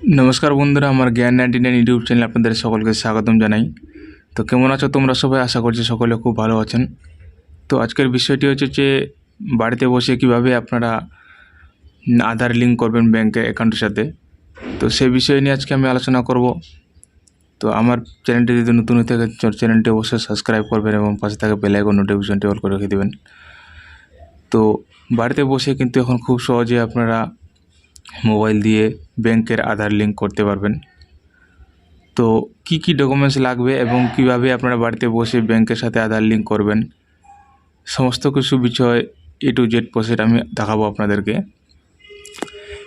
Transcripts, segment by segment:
নমস্কার বন্ধুরা, আমার জ্ঞান নাইনটি নাইন ইউটিউব চ্যানেল আপনাদের সকলকে স্বাগতম জানাই। তো কেমন আছো তোমরা সবাই? আশা করছি সকলে খুব ভালো আছেন। তো আজকের বিষয়টি হচ্ছে যে, বাড়িতে বসে কীভাবে আপনারা আধার লিঙ্ক করবেন ব্যাংকের অ্যাকাউন্টের সাথে। তো সেই বিষয় নিয়ে আজকে আমি আলোচনা করব। তো আমার চ্যানেলটি যদি নতুন হয়ে থাকে চ্যানেলটি অবশ্যই সাবস্ক্রাইব করবেন এবং পাশে থাকা বেলাইকন নোটিফিকেশনটি অল করে রেখে দেবেন। তো বাড়িতে বসে কিন্তু এখন খুব সহজে আপনারা মোবাইল দিয়ে ব্যাংকের আধার লিঙ্ক করতে পারবেন। তো কি কি ডকুমেন্টস লাগবে এবং কীভাবে আপনারা বাড়িতে বসে ব্যাংকের সাথে আধার লিঙ্ক করবেন? সমস্ত কিছু বিষয় এ টু জেড প্রসেস আমি দেখাবো আপনাদেরকে।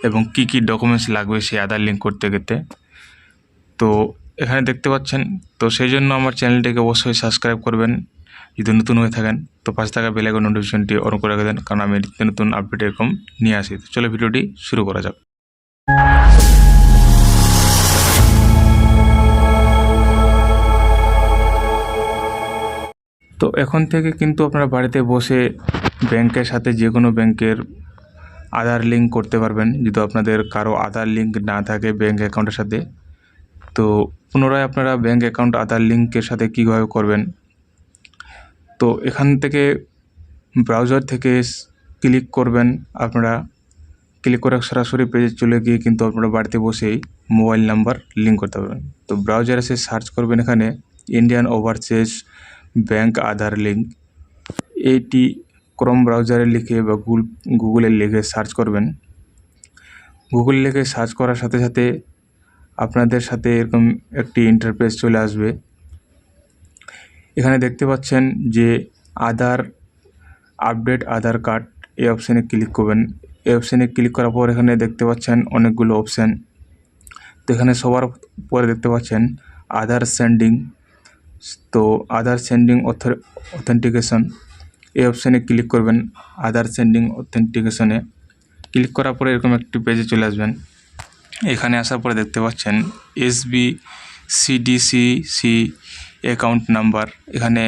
এবং কি কি ডকুমেন্টস লাগবে সেই আধার লিঙ্ক করতে গেতে। তো এখানে দেখতে পাচ্ছেন, তো সেই জন্য আমার চ্যানেলটিকে অবশ্যই সাবস্ক্রাইব করবেন। যদি নতুন হয়ে থাকেন, তো পাশে থাকা বেলাইকন নোটিফিকেশনটি অন করে রেখে দেন কারণ আমি নিত্য নতুন আপডেট এরকম নিয়ে আসি। তো চলো ভিডিওটি শুরু করা যাক। তো এখন থেকে কিন্তু আপনারা বাড়িতে বসে ব্যাংকের সাথে যে কোনো ব্যাংকের আধার লিঙ্ক করতে পারবেন। যদি আপনাদের কারও আধার লিঙ্ক না থাকে ব্যাংক অ্যাকাউন্টের সাথে, তো পুনরায় আপনারা ব্যাংক অ্যাকাউন্ট আধার লিঙ্কের সাথে কীভাবে করবেন? তো এখান থেকে ব্রাউজার থেকে ক্লিক করবেন আপনারা। ক্লিক করে সরাসরি পেজে চলে গিয়ে কিন্তু আপনারা বাড়িতে বসেই মোবাইল নাম্বার লিঙ্ক করতে পারবেন। তো ব্রাউজার এসে সার্চ করবেন এখানে, Indian overseas bank Aadhaar link এইটি ক্রোম ব্রাউজারে লিখে বা গুগল গুগলে লিখে সার্চ করবেন। গুগল লিখে সার্চ করার সাথে সাথে আপনাদের সাথে এরকম একটি ইন্টারফেস চলে আসবে। এখানে দেখতে পাচ্ছেন যে আধার আপডেট, আধার কার্ড এই অপশানে ক্লিক করবেন। এই অপশানে ক্লিক করার পর এখানে দেখতে পাচ্ছেন অনেকগুলো অপশান তো এখানে সবার পরে দেখতে পাচ্ছেন আধার সেন্ডিং তো আধার সেন্ডিং অথেন্টিকেশন, এই অপশানে ক্লিক করবেন আধার সেন্ডিং অথেন্টিকেশনে। ক্লিক করার পরে এরকম একটি পেজে চলে আসবেন। এখানে আসার পরে দেখতে পাচ্ছেন S B SB CDCC account number. এখানে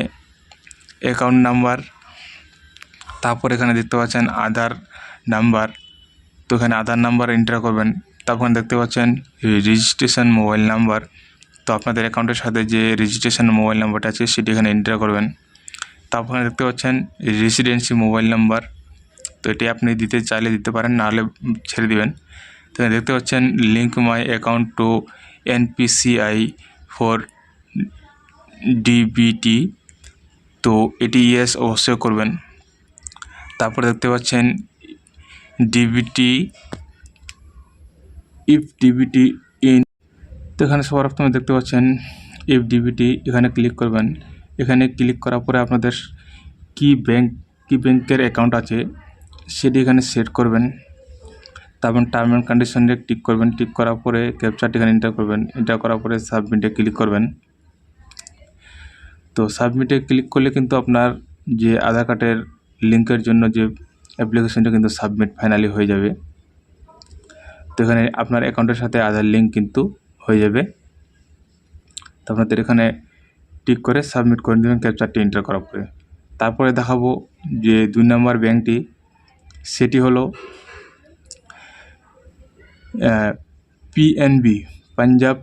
অ্যাকাউন্ট নাম্বার, তারপর এখানে দেখতে পাচ্ছেন আধার নাম্বার। তো এখানে আধার নাম্বার এন্টার করবেন। তারপর দেখতে পাচ্ছেন রেজিস্ট্রেশন মোবাইল নাম্বার। তো আপনাদের অ্যাকাউন্টের সাথে যে রেজিস্ট্রেশন মোবাইল নাম্বারটা আছে, সেটি এখানে এন্টার করবেন। তারপর দেখতে পাচ্ছেন রেসিডেন্সি মোবাইল নাম্বার তো এটি আপনি দিতে চাইলে দিতে পারেন নাহলে ছেড়ে দিবেন। তো দেখতে পাচ্ছেন link my account to NPCI for DBT তো এটি ইয়েস অবশ্যই করবেন। তারপরে দেখতে পাচ্ছেন ডিবিটি ইফ ডিবিটি তো এখানে সবার প্রথমে দেখতে পাচ্ছেন ইফ ডিবিটি এখানে ক্লিক করবেন। এখানে ক্লিক করার পরে আপনাদের কি ব্যাংক কি ব্যাংকের অ্যাকাউন্ট আছে সেটি এখানে সেট করবেন। তারপর টার্ম অ্যান্ড কন্ডিশনে টিক করবেন। টিক করার পরে ক্যাপচারটি এখানে এন্টার করবেন। এন্টার করার পরে সাবমিটে ক্লিক করবেন। তো সাবমিটে ক্লিক করলে কিন্তু আপনার যে আধার কার্ডের লিঙ্কের জন্য যে অ্যাপ্লিকেশনটা কিন্তু সাবমিট ফাইনালি হয়ে যাবে। তো এখানে আপনার অ্যাকাউন্টের সাথে আধার লিঙ্ক কিন্তু হয়ে যাবে। তো আপনাদের এখানে টিক করে সাবমিট করে দেবেন ক্যাপচারটি এন্টার করার পরে। তারপরে দেখাবো যে দুই নম্বর ব্যাংকটি, সেটি হলো PNB Punjab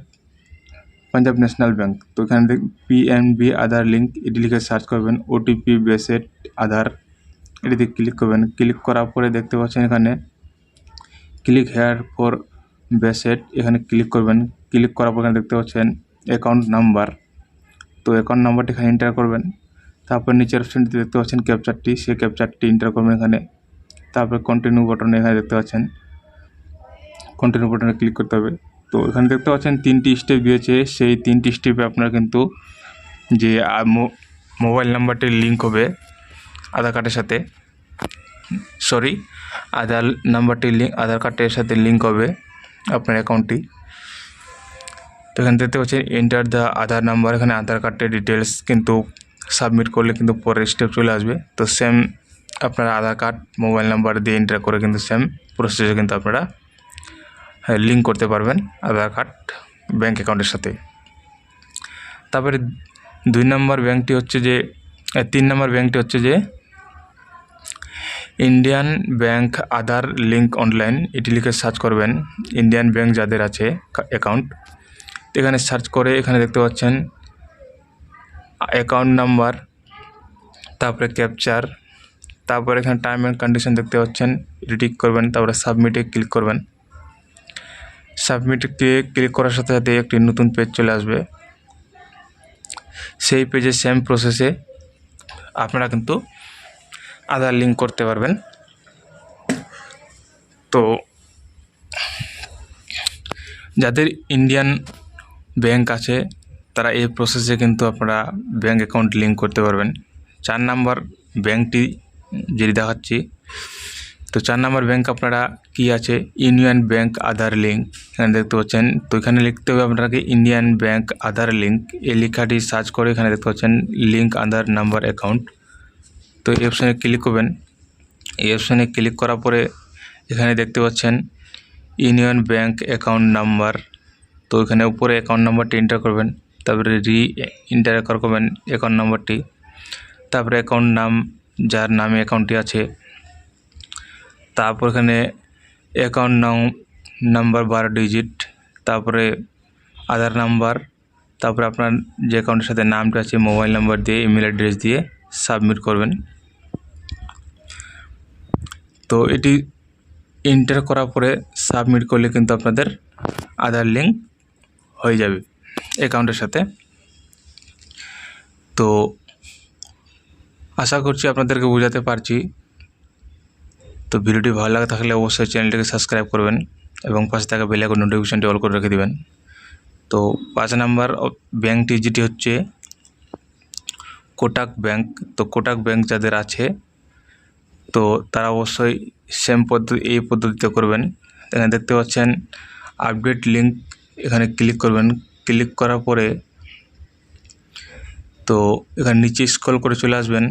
Punjab national bank. তো এখানে পিএনবি আধার লিঙ্ক এটি লিখে সার্চ করবেন ওটিপি বেসেড আধার। এটিতে ক্লিক করবেন ক্লিক করার পরে দেখতে পাচ্ছেন এখানে ক্লিক হেয়ার ফর বেসেট এখানে ক্লিক করবেন ক্লিক করার পর এখানে দেখতে পাচ্ছেন অ্যাকাউন্ট নাম্বার তো অ্যাকাউন্ট নাম্বারটি এখানে এন্টার করবেন। তারপর নিচের অপশনটি দেখতে পাচ্ছেন ক্যাপচারটি সেই ক্যাপচারটি এন্টার করবেন এখানে। তারপর কন্টিনিউ বাটনে এখানে দেখতে পাচ্ছেন। কন্টিনিউ বাটনে ক্লিক করতে হবে। তো এখানে দেখতে পাচ্ছেন তিনটি স্টেপ দিয়েছে। সেই তিনটি স্টেপে আপনার কিন্তু যে মোবাইল নাম্বারটি লিঙ্ক হবে আধার কার্ডের সাথে। সরি আধার নাম্বারটি লিঙ্ক আধার কার্ডের সাথে লিঙ্ক হবে আপনার অ্যাকাউন্টটি তো এখানে দেখতে পাচ্ছেন এন্টার দ্য আধার নাম্বার এখানে আধার কার্ডের ডিটেলস কিন্তু সাবমিট করলে কিন্তু পরের স্টেপ চলে আসবে। তো সেম আপনার আধার কার্ড মোবাইল নাম্বার দিয়ে এন্টার করে কিন্তু সেম প্রসেসে কিন্তু আপনারা লিঙ্ক করতে পারবেন আধার কার্ড ব্যাঙ্ক অ্যাকাউন্টের সাথে। তারপরে দুই নম্বর ব্যাঙ্কটি হচ্ছে যে তিন নম্বর ব্যাঙ্কটি হচ্ছে যে Indian bank Aadhaar link online এটি লিখে সার্চ করবেন। ইন্ডিয়ান ব্যাংক যাদের আছে অ্যাকাউন্ট এখানে সার্চ করে এখানে দেখতে পাচ্ছেন অ্যাকাউন্ট নাম্বার তারপরে ক্যাপচার তারপরে এখানে টাইম অ্যান্ড কন্ডিশন দেখতে পাচ্ছেন টিক করবেন, তারপরে সাবমিটে ক্লিক করবেন। সাবমিটে ক্লিক করার সাথে সাথে একটি নতুন পেজ চলে আসবে। সেই পেজে সেম প্রসেসে আপনারা কিন্তু আধার লিঙ্ক করতে পারবেন। তো যাদের ইন্ডিয়ান ব্যাংক আছে, তারা এই প্রসেসে কিন্তু আপনারা ব্যাংক অ্যাকাউন্ট লিঙ্ক করতে পারবেন। চার নাম্বার ব্যাংকটি যেটি দেখাচ্ছি, তো চার নাম্বার ব্যাংক আপনারা কি আছে? ইউনিয়ন ব্যাংক আধার লিঙ্ক এখানে দেখতে পাচ্ছেন। তো এখানে লিখতে হবে আপনাকে ইন্ডিয়ান ব্যাংক আধার লিঙ্ক এই লেখাটি সার্চ করে এখানে দেখতে পাচ্ছেন লিঙ্ক আধার নাম্বার অ্যাকাউন্ট তো এই অপশানে ক্লিক করবেন। এই অপশানে ক্লিক করার পরে এখানে দেখতে পাচ্ছেন ইউনিয়ন ব্যাংক অ্যাকাউন্ট নাম্বার তো এখানে উপরে অ্যাকাউন্ট নাম্বারটি এন্টার করবেন, তারপরে রি এন্টার করবেন অ্যাকাউন্ট নাম্বারটি তারপরে অ্যাকাউন্ট নাম, যার নামে অ্যাকাউন্টটি আছে, তারপর এখানে অ্যাকাউন্ট নাম নাম্বার বারো ডিজিট তারপরে আধার নাম্বার তারপরে আপনার যে অ্যাকাউন্টের সাথে নামটা আছে মোবাইল নাম্বার দিয়ে ইমেল অ্যাড্রেস দিয়ে সাবমিট করবেন। তো এটি এন্টার করার পরে সাবমিট করলে কিন্তু আপনাদের আধার লিঙ্ক হয়ে যাবে অ্যাকাউন্টের সাথে। তো আশা করছি আপনাদেরকে বোঝাতে পারছি। তো ভিডিওটি ভালো লাগে থাকলে অবশ্যই চ্যানেলটিকে সাবস্ক্রাইব করবেন এবং পাশে থাকা বেল আইকন নোটিফিকেশনটি অল করে রেখে দেবেন। তো পাঁচ নাম্বার ব্যাঙ্কটি যেটি হচ্ছে কোটাক ব্যাংক। তো কোটাক ব্যাংক যাদের আছে, তো তারা অবশ্যই সেম পদ্ধতি এই পদ্ধতিতে করবেন। এখানে দেখতে পাচ্ছেন, আপডেট লিঙ্ক এখানে ক্লিক করবেন। ক্লিক করার পরে তো এখানে নিচে স্ক্রল করে চলে আসবেন।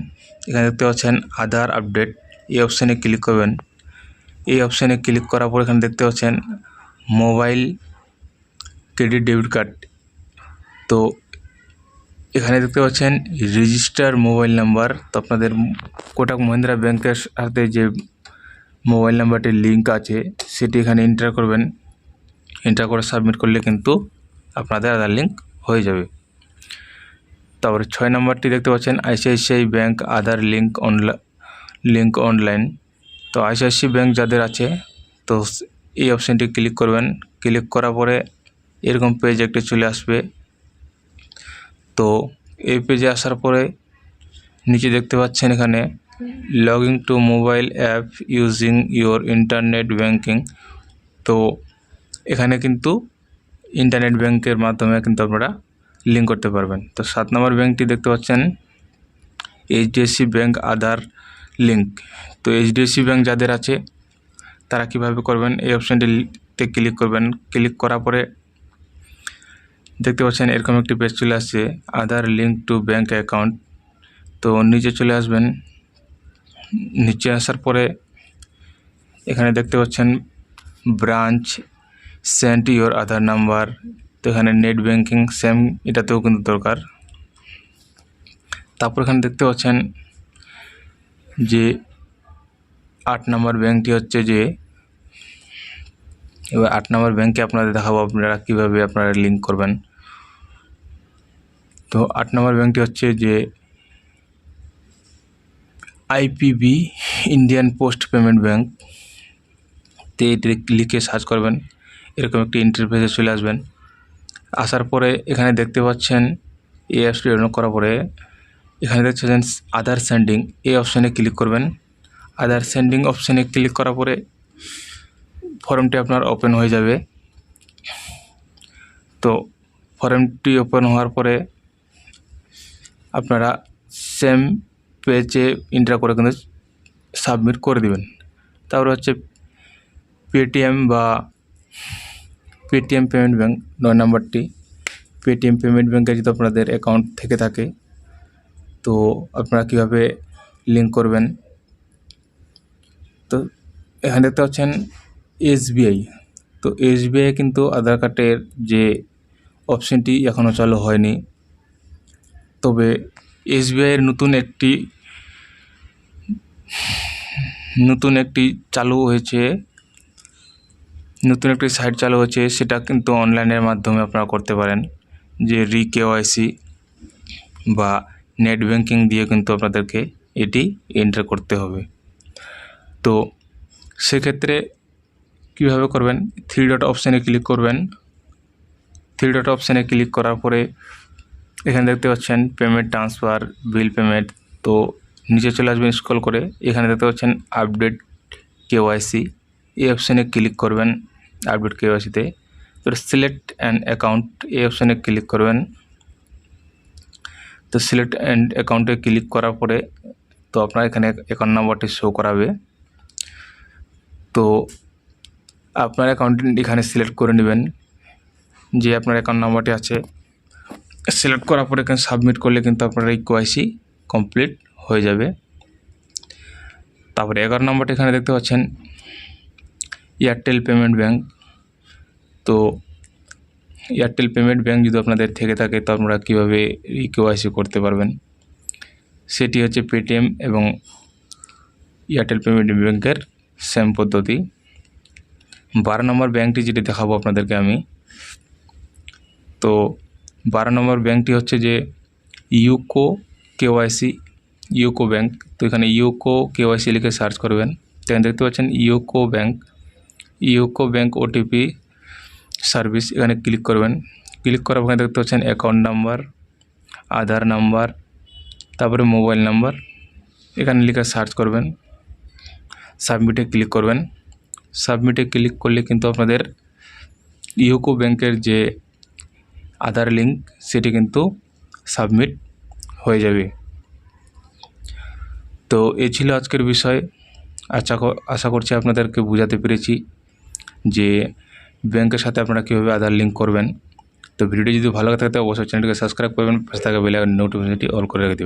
এখানে দেখতে পাচ্ছেন আধার আপডেট এই অপশানে ক্লিক করবেন। এই অপশানে ক্লিক করার পর এখানে দেখতে পাচ্ছেন মোবাইল ক্রেডিট ডেবিট কার্ড তো এখানে দেখতে পাচ্ছেন রেজিস্টার মোবাইল নাম্বার তো আপনাদের কোটাক মহিন্দ্রা ব্যাংকের সাথে যে মোবাইল নাম্বারটির লিঙ্ক আছে, সেটি এখানে এন্টার করবেন। এন্টার করে সাবমিট করলে কিন্তু আপনাদের আধার লিঙ্ক হয়ে যাবে। তারপরে ছয় নম্বরটি দেখতে পাচ্ছেন ICICI bank Aadhaar link online link online তো আইসিআইসি ব্যাংক যাদের আছে, তো এই অপশানটি ক্লিক করবেন। ক্লিক করার পরে এরকম পেজ একটি চলে আসবে। তো এই পেজে আসার পরে নিচে দেখতে পাচ্ছেন এখানে login to mobile app using your internet banking তো এখানে কিন্তু ইন্টারনেট ব্যাংকের মাধ্যমে কিন্তু আপনারা লিঙ্ক করতে পারবেন। তো সাত নম্বর ব্যাংকটি দেখতে পাচ্ছেন এইচডিএফসি ব্যাংক আধার লিঙ্ক তো এইচডিএফসি ব্যাংক যাদের আছে, তারা কীভাবে করবেন? এই অপশানটিতে ক্লিক করবেন। ক্লিক করার পরে দেখতে পাচ্ছেন, এরকম একটি পেজ চলে আসছে Aadhaar link to bank account তো নিচে চলে আসবেন। নিচে আসার পরে এখানে দেখতে পাচ্ছেন branch sent your Aadhaar number, তো এখানে নেট ব্যাঙ্কিং সেম এটাতেও কিন্তু দরকার। তারপর এখানে দেখতে পাচ্ছেন যে আট নম্বর ব্যাঙ্কটি হচ্ছে যে, এবার আট নম্বর ব্যাঙ্কে আপনাদের দেখাবো আপনারা কীভাবে আপনারা লিঙ্ক করবেন। তো আট নম্বর ব্যাঙ্কটি হচ্ছে যে IPB Indian post payment bank তে লিখে সার্চ করবেন। এরকম একটি ইন্টারফেসে চলে আসবেন। আসার পরে এখানে দেখতে পাচ্ছেন এই অ্যাপসটি ডাউনলোড করার পরে এখানে দেখতে পাচ্ছেন আধার সেন্ডিং এই অপশানে ক্লিক করবেন। আধার সেন্ডিং অপশানে ক্লিক করার পরে ফর্মটি আপনার ওপেন হয়ে যাবে। তো ফর্মটি ওপেন হওয়ার পরে আপনারা সেম পেজে ইন্টার করে কিন্তু সাবমিট করে দিবেন। তারপরে হচ্ছে পেটিএম বা পেটিএম পেমেন্ট ব্যাঙ্ক নয় নাম্বারটি পেটিএম পেমেন্ট ব্যাঙ্কে যদি আপনাদের অ্যাকাউন্ট থেকে থাকে, তো আপনারা কীভাবে লিঙ্ক করবেন? তো এখানে দেখতে পাচ্ছেন এসবিআই তো এসবিআই কিন্তু আধার কার্ডের যে অপশানটি এখনও চালু হয়নি। তবে এসবিআইয়ের নতুন একটি নতুন একটি চালু হয়েছে নতুন একটি সাইট চালু হয়েছে সেটা কিন্তু অনলাইনের মাধ্যমে আপনারা করতে পারেন। যে রি কেওয়াইসি বা নেট ব্যাংকিং দিয়ে কিন্তু আপনাদেরকে এটি এন্টার করতে হবে। তো সেক্ষেত্রে কীভাবে করবেন? থ্রি ডট অপশানে ক্লিক করবেন। থ্রি ডট অপশানে ক্লিক করার পরে এখানে দেখতে পাচ্ছেন পেমেন্ট ট্রান্সফার বিল পেমেন্ট তো নিচে চলে আসবেন স্ক্রল করে, এখানে দেখতে পাচ্ছেন আপডেট কেওয়াইসি এই অপশানে ক্লিক করবেন। আপডেট কেওয়াইসিতে তো সিলেক্ট অ্যান্ড অ্যাকাউন্ট এই অপশানে ক্লিক করবেন। তো সিলেক্ট অ্যান্ড অ্যাকাউন্টে ক্লিক করার পরে তো আপনার এখানে অ্যাকাউন্ট নাম্বারটি শো করাবে। তো আপনার অ্যাকাউন্ট এখানে সিলেক্ট করে নেবেন। যে আপনার অ্যাকাউন্ট নাম্বারটি আছে সিলেক্ট করার পরে এখানে সাবমিট করলে কিন্তু আপনার এই কোয়াইসি কমপ্লিট হয়ে যাবে। তারপরে এগারো নম্বরটি এখানে দেখতে পাচ্ছেন। এয়ারটেল পেমেন্ট ব্যাঙ্ক তো এয়ারটেল পেমেন্ট ব্যাঙ্ক যদি আপনাদের থেকে থাকে, তো আপনারা কীভাবে কেওয়াইসি করতে পারবেন? সেটি হচ্ছে পেটিএম এবং এয়ারটেল পেমেন্ট ব্যাঙ্কের সেম পদ্ধতি। বারো নম্বর ব্যাঙ্কটি যেটি দেখাবো আপনাদেরকে আমি। তো বারো নম্বর ব্যাঙ্কটি হচ্ছে যে ইউকো কেওয়াইসি ইউকো ব্যাঙ্ক তো এখানে ইউকো কেওয়াইসি লিখে সার্চ করবেন। তো দেখতে পাচ্ছেন UCO bank UCO bank OTP service, এখানে ক্লিক করবেন। ক্লিক করার পরে দেখতে পাচ্ছেন অ্যাকাউন্ট নাম্বার, আধার নাম্বার, তারপরে মোবাইল নাম্বার। এখানে লিখে সার্চ করবেন। সাবমিটে ক্লিক করবেন। সাবমিটে ক্লিক করলে কিন্তু আপনাদের ইউকো ব্যাংকের যে আধার লিঙ্ক সেটি কিন্তু সাবমিট হয়ে যাবে। তো এ ছিল আজকের বিষয়। আশা ক- আশা করছি আপনাদেরকে বোঝাতে পেরেছি। যে ব্যাংকের সাথে আপনারা কীভাবে আধার লিঙ্ক করবেন। তো ভিডিওটি যদি ভালো লাগে থাকে অবশ্যই চ্যানেলটিকে সাবস্ক্রাইব করবেন, পাশে থাকা বেলে নোটিফিকেশনটি অল করে রেখে দেবেন।